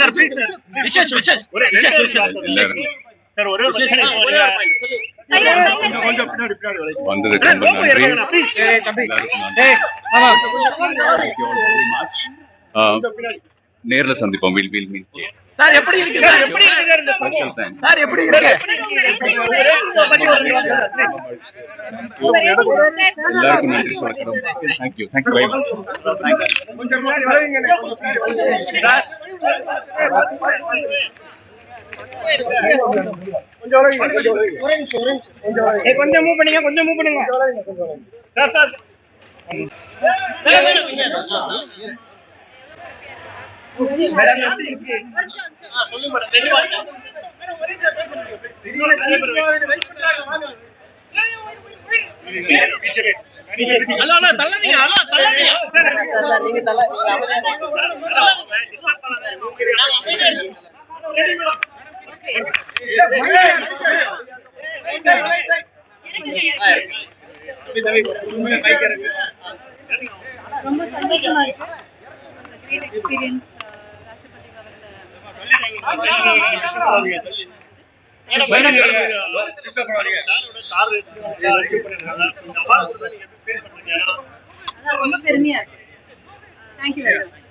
Sir please sir. Vishesh Vishesh ஒரே Vishesh Vishesh sir ஒரே ஒரு கொஞ்சம் பின்னாடி பின்னாடி. வந்ததுக்கு ரொம்ப நன்றி. நேர்ல சந்திப்போம். வில் வில் மீட் சார் எப்படி இருக்கு சார், சார் எப்படி இருக்கு சார் இந்த ஸ்பெஷல் தேங்க்ஸ் சார் எப்படி இருக்கு எல்லாருக்கும் நன்றி முன்னாடி வரீங்க சார். கொஞ்சம் மூவ் பண்ணுங்க கொஞ்சம் மூவ் பண்ணுங்க சார் சார் மேடம் ரொம்ப சந்தோஷமா இருக்கு கிரேட் எக்ஸ்பீரியன்ஸ் ரொம்ப பெருமையா இருக்கு தேங்க்யூ வெரி மச்